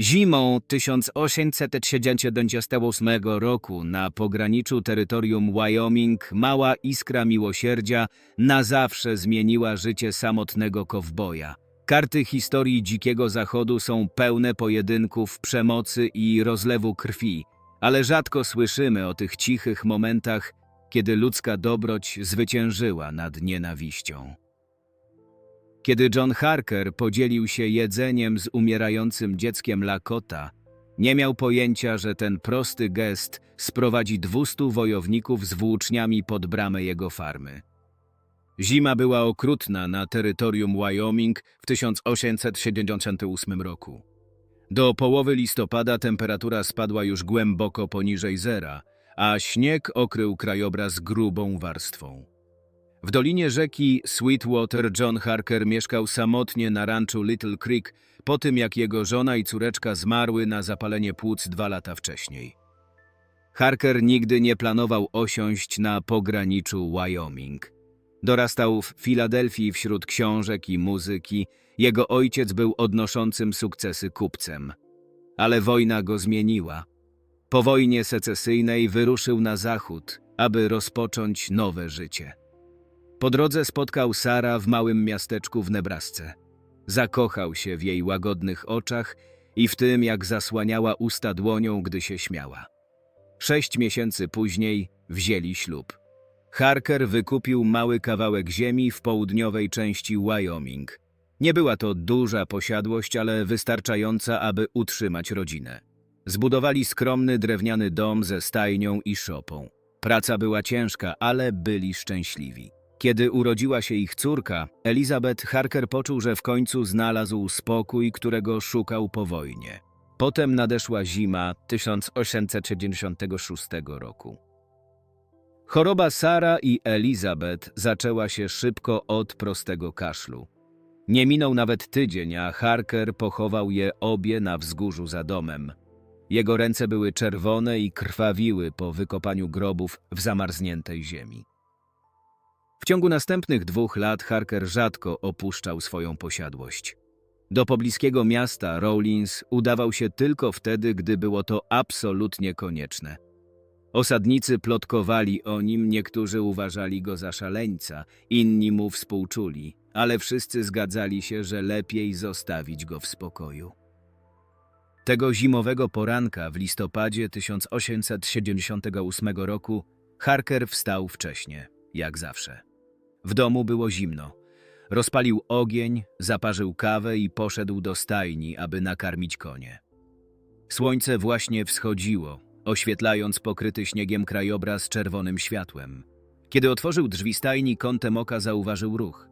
Zimą 1838 roku na pograniczu terytorium Wyoming mała iskra miłosierdzia na zawsze zmieniła życie samotnego kowboja. Karty historii Dzikiego Zachodu są pełne pojedynków, przemocy i rozlewu krwi, ale rzadko słyszymy o tych cichych momentach, kiedy ludzka dobroć zwyciężyła nad nienawiścią. Kiedy John Harker podzielił się jedzeniem z umierającym dzieckiem Lakota, nie miał pojęcia, że ten prosty gest sprowadzi 200 wojowników z włóczniami pod bramę jego farmy. Zima była okrutna na terytorium Wyoming w 1878 roku. Do połowy listopada temperatura spadła już głęboko poniżej zera, a śnieg okrył krajobraz grubą warstwą. W dolinie rzeki Sweetwater John Harker mieszkał samotnie na ranczu Little Creek po tym, jak jego żona i córeczka zmarły na zapalenie płuc dwa lata wcześniej. Harker nigdy nie planował osiąść na pograniczu Wyoming. Dorastał w Filadelfii wśród książek i muzyki. Jego ojciec był odnoszącym sukcesy kupcem. Ale wojna go zmieniła. Po wojnie secesyjnej wyruszył na zachód, aby rozpocząć nowe życie. Po drodze spotkał Sara w małym miasteczku w Nebrasce. Zakochał się w jej łagodnych oczach i w tym, jak zasłaniała usta dłonią, gdy się śmiała. Sześć miesięcy później wzięli ślub. Harker wykupił mały kawałek ziemi w południowej części Wyoming. Nie była to duża posiadłość, ale wystarczająca, aby utrzymać rodzinę. Zbudowali skromny drewniany dom ze stajnią i szopą. Praca była ciężka, ale byli szczęśliwi. Kiedy urodziła się ich córka, Elizabeth Harker poczuł, że w końcu znalazł spokój, którego szukał po wojnie. Potem nadeszła zima 1896 roku. Choroba Sara i Elizabeth zaczęła się szybko od prostego kaszlu. Nie minął nawet tydzień, a Harker pochował je obie na wzgórzu za domem. Jego ręce były czerwone i krwawiły po wykopaniu grobów w zamarzniętej ziemi. W ciągu następnych dwóch lat Harker rzadko opuszczał swoją posiadłość. Do pobliskiego miasta Rawlins udawał się tylko wtedy, gdy było to absolutnie konieczne. Osadnicy plotkowali o nim, niektórzy uważali go za szaleńca, inni mu współczuli, ale wszyscy zgadzali się, że lepiej zostawić go w spokoju. Tego zimowego poranka w listopadzie 1878 roku Harker wstał wcześnie, jak zawsze. W domu było zimno. Rozpalił ogień, zaparzył kawę i poszedł do stajni, aby nakarmić konie. Słońce właśnie wschodziło, oświetlając pokryty śniegiem krajobraz czerwonym światłem. Kiedy otworzył drzwi stajni, kątem oka zauważył ruch.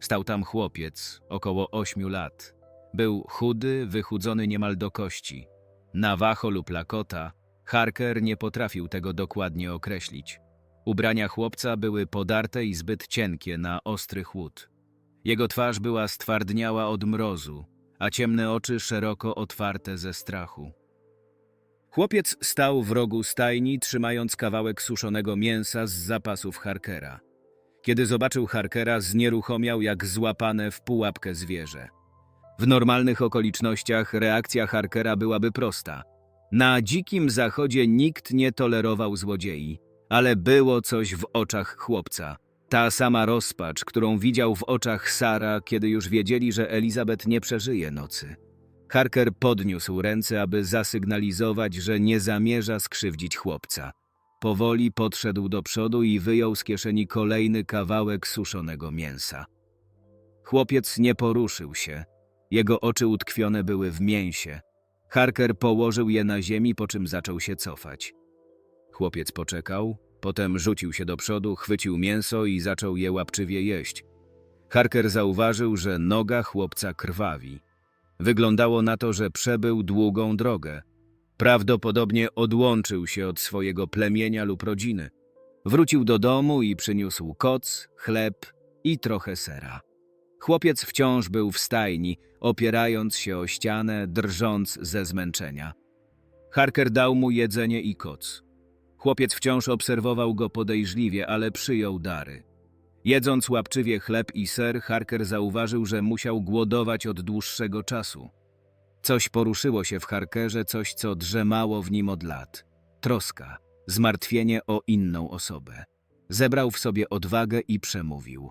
Stał tam chłopiec, około ośmiu lat. Był chudy, wychudzony niemal do kości. Nawacho lub lakota, Harker nie potrafił tego dokładnie określić. Ubrania chłopca były podarte i zbyt cienkie na ostry chłód. Jego twarz była stwardniała od mrozu, a ciemne oczy szeroko otwarte ze strachu. Chłopiec stał w rogu stajni, trzymając kawałek suszonego mięsa z zapasów Harkera. Kiedy zobaczył Harkera, znieruchomiał jak złapane w pułapkę zwierzę. W normalnych okolicznościach reakcja Harkera byłaby prosta. Na dzikim zachodzie nikt nie tolerował złodziei, ale było coś w oczach chłopca. Ta sama rozpacz, którą widział w oczach Sara, kiedy już wiedzieli, że Elizabeth nie przeżyje nocy. Harker podniósł ręce, aby zasygnalizować, że nie zamierza skrzywdzić chłopca. Powoli podszedł do przodu i wyjął z kieszeni kolejny kawałek suszonego mięsa. Chłopiec nie poruszył się. Jego oczy utkwione były w mięsie. Harker położył je na ziemi, po czym zaczął się cofać. Chłopiec poczekał, potem rzucił się do przodu, chwycił mięso i zaczął je łapczywie jeść. Harker zauważył, że noga chłopca krwawi. Wyglądało na to, że przebył długą drogę. Prawdopodobnie odłączył się od swojego plemienia lub rodziny. Wrócił do domu i przyniósł koc, chleb i trochę sera. Chłopiec wciąż był w stajni, opierając się o ścianę, drżąc ze zmęczenia. Harker dał mu jedzenie i koc. Chłopiec wciąż obserwował go podejrzliwie, ale przyjął dary. Jedząc łapczywie chleb i ser, Harker zauważył, że musiał głodować od dłuższego czasu. Coś poruszyło się w Harkerze, coś, co drzemało w nim od lat. Troska, zmartwienie o inną osobę. Zebrał w sobie odwagę i przemówił.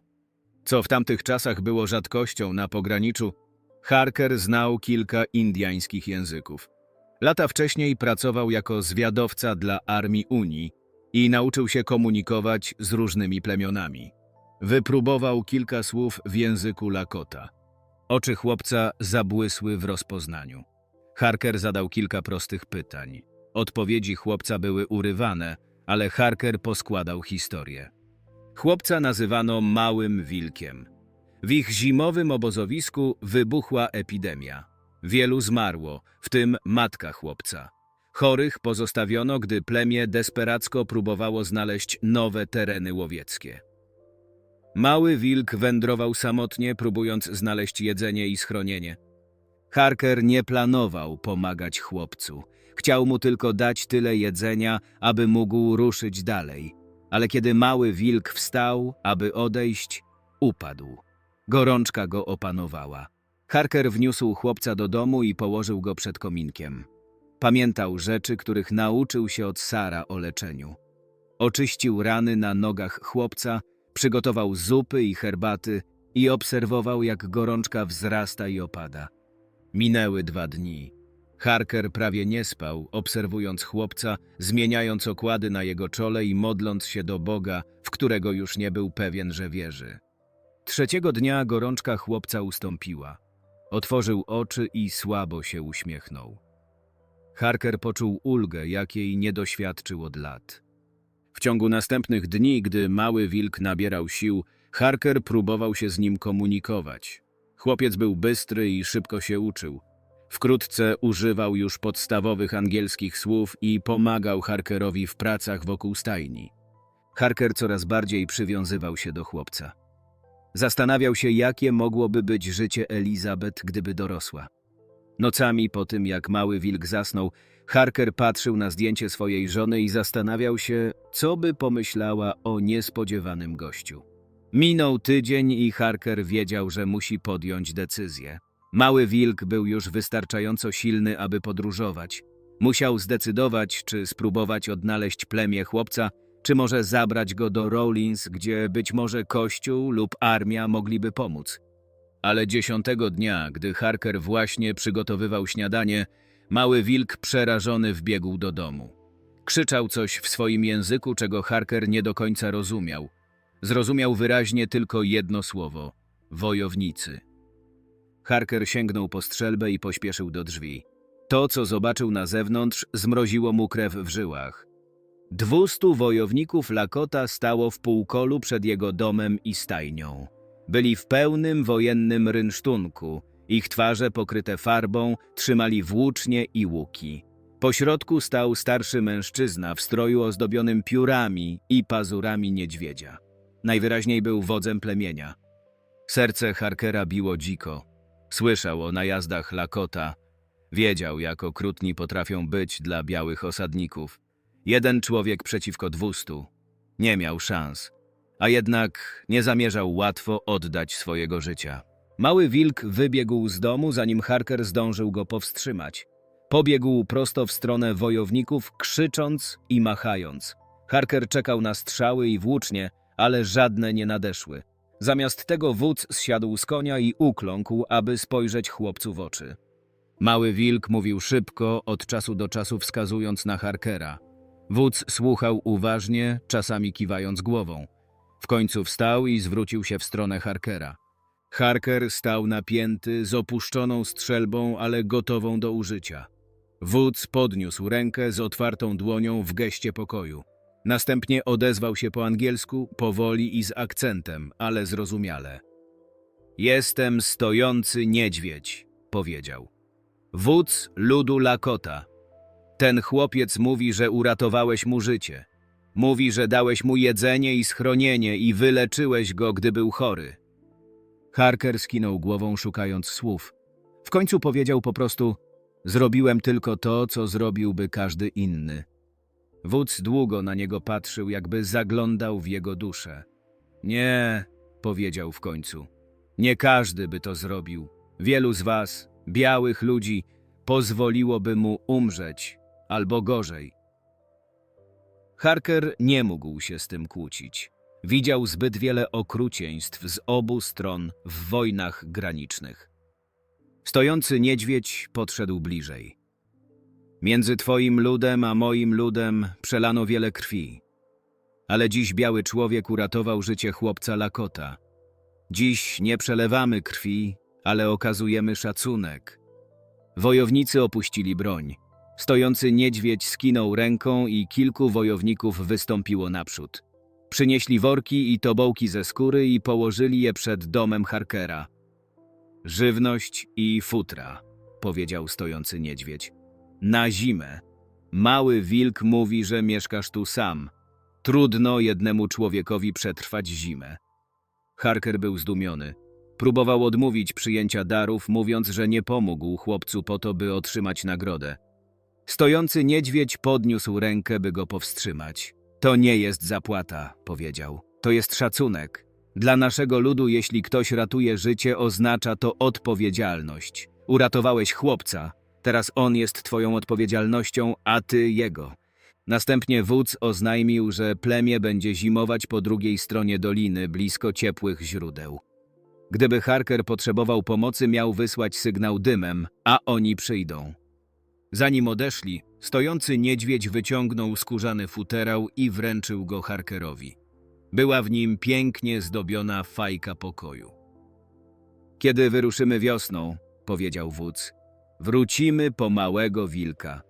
Co w tamtych czasach było rzadkością na pograniczu, Harker znał kilka indiańskich języków. Lata wcześniej pracował jako zwiadowca dla Armii Unii i nauczył się komunikować z różnymi plemionami. Wypróbował kilka słów w języku Lakota. Oczy chłopca zabłysły w rozpoznaniu. Harker zadał kilka prostych pytań. Odpowiedzi chłopca były urywane, ale Harker poskładał historię. Chłopca nazywano Małym Wilkiem. W ich zimowym obozowisku wybuchła epidemia. Wielu zmarło, w tym matka chłopca. Chorych pozostawiono, gdy plemię desperacko próbowało znaleźć nowe tereny łowieckie. Mały wilk wędrował samotnie, próbując znaleźć jedzenie i schronienie. Harker nie planował pomagać chłopcu. Chciał mu tylko dać tyle jedzenia, aby mógł ruszyć dalej. Ale kiedy mały wilk wstał, aby odejść, upadł. Gorączka go opanowała. Harker wniósł chłopca do domu i położył go przed kominkiem. Pamiętał rzeczy, których nauczył się od Sara o leczeniu. Oczyścił rany na nogach chłopca, przygotował zupy i herbaty i obserwował, jak gorączka wzrasta i opada. Minęły dwa dni. Harker prawie nie spał, obserwując chłopca, zmieniając okłady na jego czole i modląc się do Boga, w którego już nie był pewien, że wierzy. Trzeciego dnia gorączka chłopca ustąpiła. Otworzył oczy i słabo się uśmiechnął. Harker poczuł ulgę, jakiej nie doświadczył od lat. W ciągu następnych dni, gdy mały wilk nabierał sił, Harker próbował się z nim komunikować. Chłopiec był bystry i szybko się uczył. Wkrótce używał już podstawowych angielskich słów i pomagał Harkerowi w pracach wokół stajni. Harker coraz bardziej przywiązywał się do chłopca. Zastanawiał się, jakie mogłoby być życie Elizabeth, gdyby dorosła. Nocami po tym, jak mały wilk zasnął, Harker patrzył na zdjęcie swojej żony i zastanawiał się, co by pomyślała o niespodziewanym gościu. Minął tydzień i Harker wiedział, że musi podjąć decyzję. Mały wilk był już wystarczająco silny, aby podróżować. Musiał zdecydować, czy spróbować odnaleźć plemię chłopca, czy może zabrać go do Rawlins, gdzie być może kościół lub armia mogliby pomóc. Ale dziesiątego dnia, gdy Harker właśnie przygotowywał śniadanie, mały wilk przerażony wbiegł do domu. Krzyczał coś w swoim języku, czego Harker nie do końca rozumiał. Zrozumiał wyraźnie tylko jedno słowo – wojownicy. Harker sięgnął po strzelbę i pośpieszył do drzwi. To, co zobaczył na zewnątrz, zmroziło mu krew w żyłach. Dwustu wojowników Lakota stało w półkolu przed jego domem i stajnią. Byli w pełnym wojennym rynsztunku. Ich twarze pokryte farbą trzymali włócznie i łuki. Po środku stał starszy mężczyzna w stroju ozdobionym piórami i pazurami niedźwiedzia. Najwyraźniej był wodzem plemienia. Serce Harkera biło dziko. Słyszał o najazdach Lakota. Wiedział, jak okrutni potrafią być dla białych osadników. Jeden człowiek przeciwko dwustu. Nie miał szans. A jednak nie zamierzał łatwo oddać swojego życia. Mały wilk wybiegł z domu, zanim Harker zdążył go powstrzymać. Pobiegł prosto w stronę wojowników, krzycząc i machając. Harker czekał na strzały i włócznie, ale żadne nie nadeszły. Zamiast tego wódz zsiadł z konia i ukląkł, aby spojrzeć chłopcu w oczy. Mały wilk mówił szybko, od czasu do czasu wskazując na Harkera. Wódz słuchał uważnie, czasami kiwając głową. W końcu wstał i zwrócił się w stronę Harkera. Harker stał napięty, z opuszczoną strzelbą, ale gotową do użycia. Wódz podniósł rękę z otwartą dłonią w geście pokoju. Następnie odezwał się po angielsku, powoli i z akcentem, ale zrozumiale. Jestem stojący niedźwiedź, powiedział. Wódz ludu Lakota. Ten chłopiec mówi, że uratowałeś mu życie. Mówi, że dałeś mu jedzenie i schronienie i wyleczyłeś go, gdy był chory. Harker skinął głową, szukając słów. W końcu powiedział po prostu: Zrobiłem tylko to, co zrobiłby każdy inny. Wódz długo na niego patrzył, jakby zaglądał w jego duszę. Nie, powiedział w końcu. Nie każdy by to zrobił. Wielu z was, białych ludzi, pozwoliłoby mu umrzeć, albo gorzej. Harker nie mógł się z tym kłócić. Widział zbyt wiele okrucieństw z obu stron w wojnach granicznych. Stojący niedźwiedź podszedł bliżej. Między twoim ludem a moim ludem przelano wiele krwi. Ale dziś biały człowiek uratował życie chłopca Lakota. Dziś nie przelewamy krwi, ale okazujemy szacunek. Wojownicy opuścili broń. Stojący niedźwiedź skinął ręką i kilku wojowników wystąpiło naprzód. Przynieśli worki i tobołki ze skóry i położyli je przed domem Harkera. Żywność i futra, powiedział stojący niedźwiedź. Na zimę. Mały wilk mówi, że mieszkasz tu sam. Trudno jednemu człowiekowi przetrwać zimę. Harker był zdumiony. Próbował odmówić przyjęcia darów, mówiąc, że nie pomógł chłopcu po to, by otrzymać nagrodę. Stojący niedźwiedź podniósł rękę, by go powstrzymać. To nie jest zapłata, powiedział. To jest szacunek. Dla naszego ludu, jeśli ktoś ratuje życie, oznacza to odpowiedzialność. Uratowałeś chłopca, teraz on jest twoją odpowiedzialnością, a ty jego. Następnie wódz oznajmił, że plemię będzie zimować po drugiej stronie doliny, blisko ciepłych źródeł. Gdyby Harker potrzebował pomocy, miał wysłać sygnał dymem, a oni przyjdą. Zanim odeszli, stojący niedźwiedź wyciągnął skórzany futerał i wręczył go Harkerowi. Była w nim pięknie zdobiona fajka pokoju. Kiedy wyruszymy wiosną, powiedział wódz, wrócimy po małego wilka.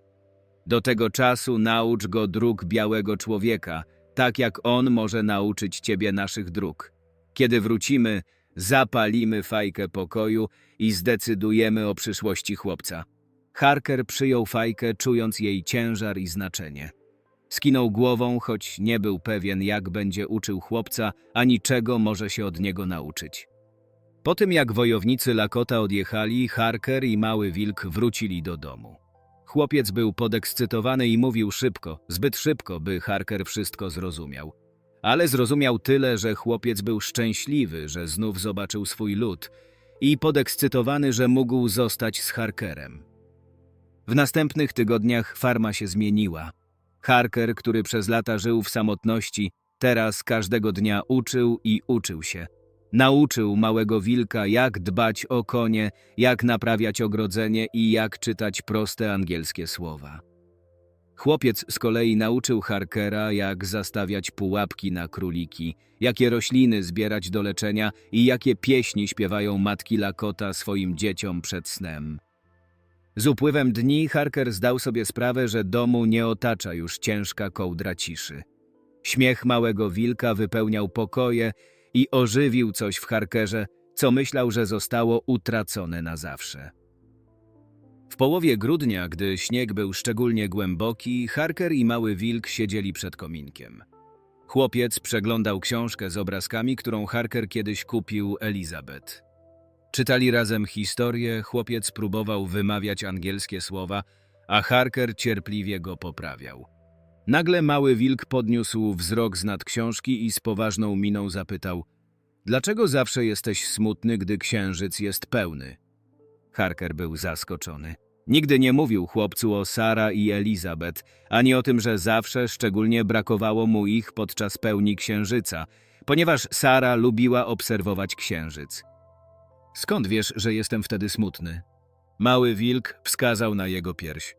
Do tego czasu naucz go dróg białego człowieka, tak jak on może nauczyć ciebie naszych dróg. Kiedy wrócimy, zapalimy fajkę pokoju i zdecydujemy o przyszłości chłopca. Harker przyjął fajkę, czując jej ciężar i znaczenie. Skinął głową, choć nie był pewien, jak będzie uczył chłopca, ani czego może się od niego nauczyć. Po tym, jak wojownicy Lakota odjechali, Harker i Mały Wilk wrócili do domu. Chłopiec był podekscytowany i mówił szybko, zbyt szybko, by Harker wszystko zrozumiał. Ale zrozumiał tyle, że chłopiec był szczęśliwy, że znów zobaczył swój lud i podekscytowany, że mógł zostać z Harkerem. W następnych tygodniach farma się zmieniła. Harker, który przez lata żył w samotności, teraz każdego dnia uczył i uczył się. Nauczył małego wilka, jak dbać o konie, jak naprawiać ogrodzenie i jak czytać proste angielskie słowa. Chłopiec z kolei nauczył Harkera, jak zastawiać pułapki na króliki, jakie rośliny zbierać do leczenia i jakie pieśni śpiewają matki Lakota swoim dzieciom przed snem. Z upływem dni Harker zdał sobie sprawę, że domu nie otacza już ciężka kołdra ciszy. Śmiech małego wilka wypełniał pokoje i ożywił coś w Harkerze, co myślał, że zostało utracone na zawsze. W połowie grudnia, gdy śnieg był szczególnie głęboki, Harker i mały wilk siedzieli przed kominkiem. Chłopiec przeglądał książkę z obrazkami, którą Harker kiedyś kupił Elizabeth. Czytali razem historię, chłopiec próbował wymawiać angielskie słowa, a Harker cierpliwie go poprawiał. Nagle mały wilk podniósł wzrok z nad książki i z poważną miną zapytał Dlaczego zawsze jesteś smutny, gdy księżyc jest pełny? Harker był zaskoczony. Nigdy nie mówił chłopcu o Sara i Elizabeth, ani o tym, że zawsze szczególnie brakowało mu ich podczas pełni księżyca, ponieważ Sara lubiła obserwować księżyc. Skąd wiesz, że jestem wtedy smutny? Mały wilk wskazał na jego pierś.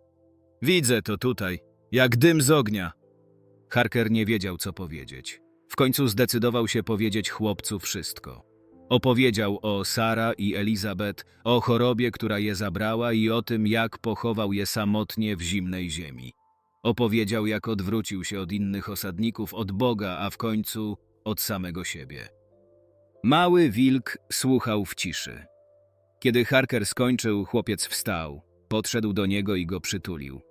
Widzę to tutaj, jak dym z ognia. Harker nie wiedział, co powiedzieć. W końcu zdecydował się powiedzieć chłopcu wszystko. Opowiedział o Sara i Elizabeth, o chorobie, która je zabrała i o tym, jak pochował je samotnie w zimnej ziemi. Opowiedział, jak odwrócił się od innych osadników, od Boga, a w końcu od samego siebie. Mały wilk słuchał w ciszy. Kiedy Harker skończył, chłopiec wstał, podszedł do niego i go przytulił.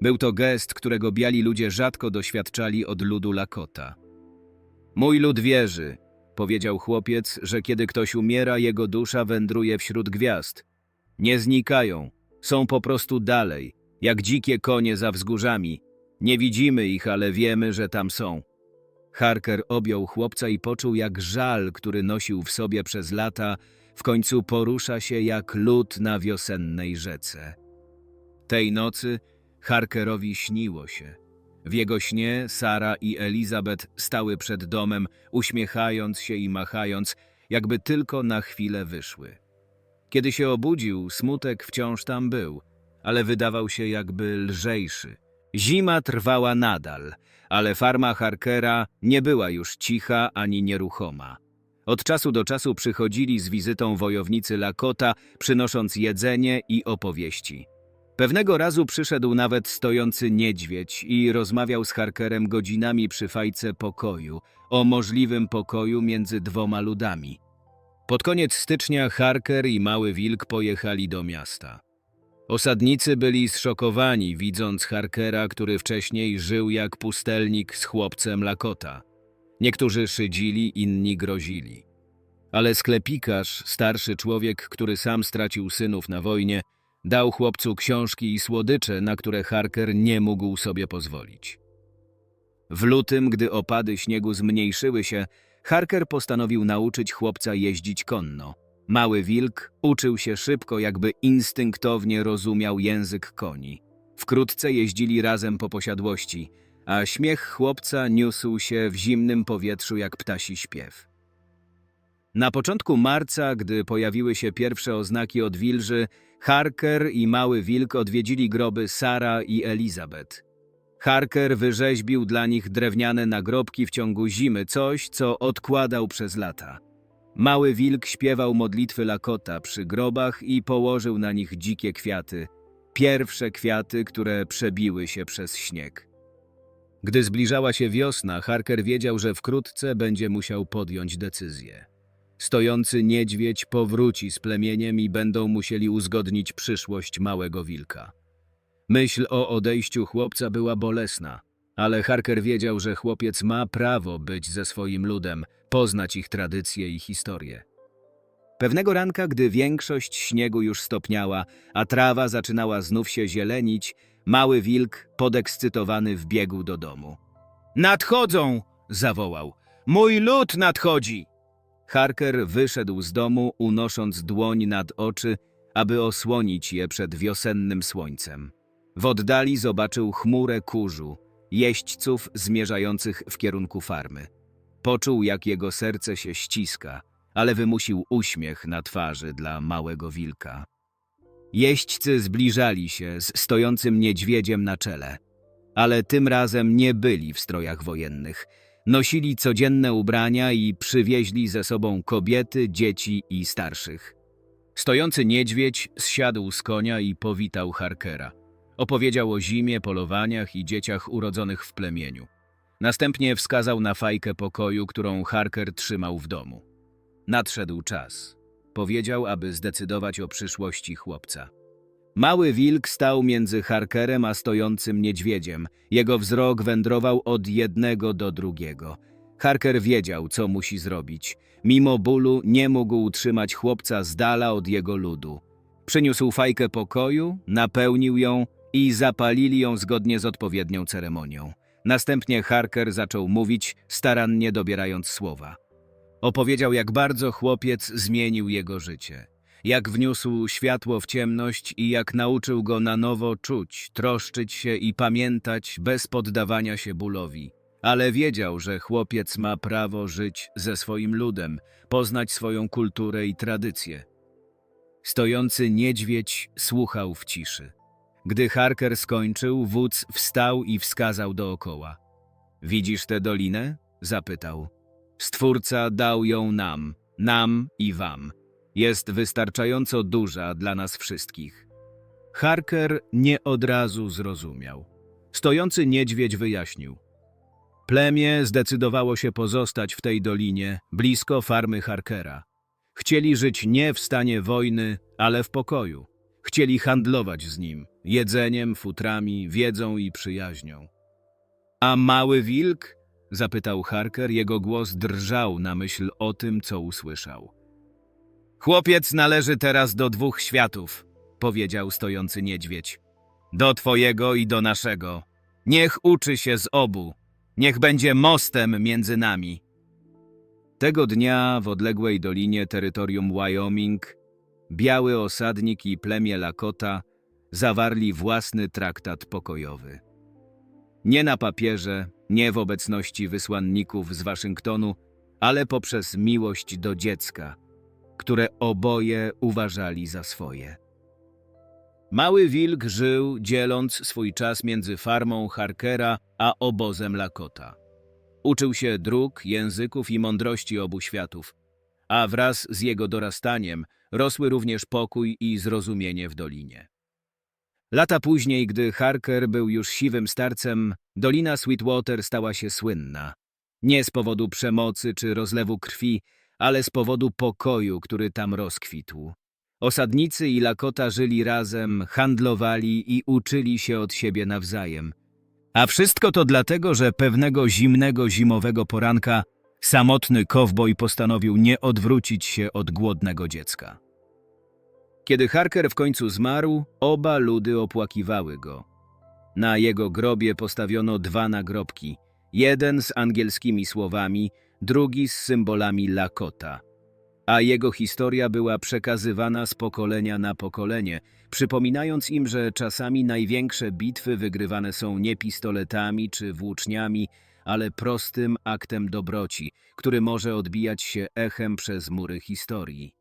Był to gest, którego biali ludzie rzadko doświadczali od ludu Lakota. Mój lud wierzy, powiedział chłopiec, że kiedy ktoś umiera, jego dusza wędruje wśród gwiazd. Nie znikają, są po prostu dalej, jak dzikie konie za wzgórzami. Nie widzimy ich, ale wiemy, że tam są. Harker objął chłopca i poczuł, jak żal, który nosił w sobie przez lata, w końcu porusza się jak lód na wiosennej rzece. Tej nocy Harkerowi śniło się. W jego śnie Sara i Elizabeth stały przed domem, uśmiechając się i machając, jakby tylko na chwilę wyszły. Kiedy się obudził, smutek wciąż tam był, ale wydawał się jakby lżejszy. Zima trwała nadal, ale farma Harkera nie była już cicha ani nieruchoma. Od czasu do czasu przychodzili z wizytą wojownicy Lakota, przynosząc jedzenie i opowieści. Pewnego razu przyszedł nawet stojący niedźwiedź i rozmawiał z Harkerem godzinami przy fajce pokoju, o możliwym pokoju między dwoma ludami. Pod koniec stycznia Harker i Mały Wilk pojechali do miasta. Osadnicy byli zszokowani, widząc Harkera, który wcześniej żył jak pustelnik z chłopcem Lakota. Niektórzy szydzili, inni grozili. Ale sklepikarz, starszy człowiek, który sam stracił synów na wojnie, dał chłopcu książki i słodycze, na które Harker nie mógł sobie pozwolić. W lutym, gdy opady śniegu zmniejszyły się, Harker postanowił nauczyć chłopca jeździć konno. Mały wilk uczył się szybko, jakby instynktownie rozumiał język koni. Wkrótce jeździli razem po posiadłości, a śmiech chłopca niósł się w zimnym powietrzu jak ptasi śpiew. Na początku marca, gdy pojawiły się pierwsze oznaki odwilży, Harker i Mały Wilk odwiedzili groby Sara i Elizabeth. Harker wyrzeźbił dla nich drewniane nagrobki w ciągu zimy, coś, co odkładał przez lata. Mały Wilk śpiewał modlitwy Lakota przy grobach i położył na nich dzikie kwiaty, pierwsze kwiaty, które przebiły się przez śnieg. Gdy zbliżała się wiosna, Harker wiedział, że wkrótce będzie musiał podjąć decyzję. Stojący niedźwiedź powróci z plemieniem i będą musieli uzgodnić przyszłość małego wilka. Myśl o odejściu chłopca była bolesna, ale Harker wiedział, że chłopiec ma prawo być ze swoim ludem, poznać ich tradycje i historię. Pewnego ranka, gdy większość śniegu już stopniała, a trawa zaczynała znów się zielenić, mały wilk, podekscytowany, wbiegł do domu. Nadchodzą! zawołał. Mój lud nadchodzi! Harker wyszedł z domu, unosząc dłoń nad oczy, aby osłonić je przed wiosennym słońcem. W oddali zobaczył chmurę kurzu, jeźdźców zmierzających w kierunku farmy. Poczuł, jak jego serce się ściska, ale wymusił uśmiech na twarzy dla małego wilka. Jeźdźcy zbliżali się z stojącym niedźwiedziem na czele, ale tym razem nie byli w strojach wojennych. Nosili codzienne ubrania i przywieźli ze sobą kobiety, dzieci i starszych. Stojący niedźwiedź zsiadł z konia i powitał Harkera. Opowiedział o zimie, polowaniach i dzieciach urodzonych w plemieniu. Następnie wskazał na fajkę pokoju, którą Harker trzymał w domu. Nadszedł czas. Powiedział, aby zdecydować o przyszłości chłopca. Mały wilk stał między Harkerem a stojącym niedźwiedziem. Jego wzrok wędrował od jednego do drugiego. Harker wiedział, co musi zrobić. Mimo bólu nie mógł utrzymać chłopca z dala od jego ludu. Przyniósł fajkę pokoju, napełnił ją i zapalili ją zgodnie z odpowiednią ceremonią. Następnie Harker zaczął mówić, starannie dobierając słowa. Opowiedział, jak bardzo chłopiec zmienił jego życie. Jak wniósł światło w ciemność i jak nauczył go na nowo czuć, troszczyć się i pamiętać bez poddawania się bólowi. Ale wiedział, że chłopiec ma prawo żyć ze swoim ludem, poznać swoją kulturę i tradycje. Stojący niedźwiedź słuchał w ciszy. Gdy Harker skończył, wódz wstał i wskazał dookoła. Widzisz tę dolinę? zapytał. Stwórca dał ją nam, nam i wam. Jest wystarczająco duża dla nas wszystkich. Harker nie od razu zrozumiał. Stojący niedźwiedź wyjaśnił. Plemię zdecydowało się pozostać w tej dolinie, blisko farmy Harkera. Chcieli żyć nie w stanie wojny, ale w pokoju. Chcieli handlować z nim, jedzeniem, futrami, wiedzą i przyjaźnią. A mały wilk? zapytał Harker, jego głos drżał na myśl o tym, co usłyszał. Chłopiec należy teraz do dwóch światów, powiedział stojący niedźwiedź. Do twojego i do naszego. Niech uczy się z obu. Niech będzie mostem między nami. Tego dnia w odległej dolinie terytorium Wyoming biały osadnik i plemię Lakota zawarli własny traktat pokojowy. Nie na papierze, nie w obecności wysłanników z Waszyngtonu, ale poprzez miłość do dziecka, które oboje uważali za swoje. Mały wilk żył, dzieląc swój czas między farmą Harkera a obozem Lakota. Uczył się dróg, języków i mądrości obu światów, a wraz z jego dorastaniem rosły również pokój i zrozumienie w dolinie. Lata później, gdy Harker był już siwym starcem, Dolina Sweetwater stała się słynna. Nie z powodu przemocy czy rozlewu krwi, ale z powodu pokoju, który tam rozkwitł. Osadnicy i Lakota żyli razem, handlowali i uczyli się od siebie nawzajem. A wszystko to dlatego, że pewnego zimnego zimowego poranka samotny kowboj postanowił nie odwrócić się od głodnego dziecka. Kiedy Harker w końcu zmarł, oba ludy opłakiwały go. Na jego grobie postawiono dwa nagrobki. Jeden z angielskimi słowami, drugi z symbolami Lakota. A jego historia była przekazywana z pokolenia na pokolenie, przypominając im, że czasami największe bitwy wygrywane są nie pistoletami czy włóczniami, ale prostym aktem dobroci, który może odbijać się echem przez mury historii.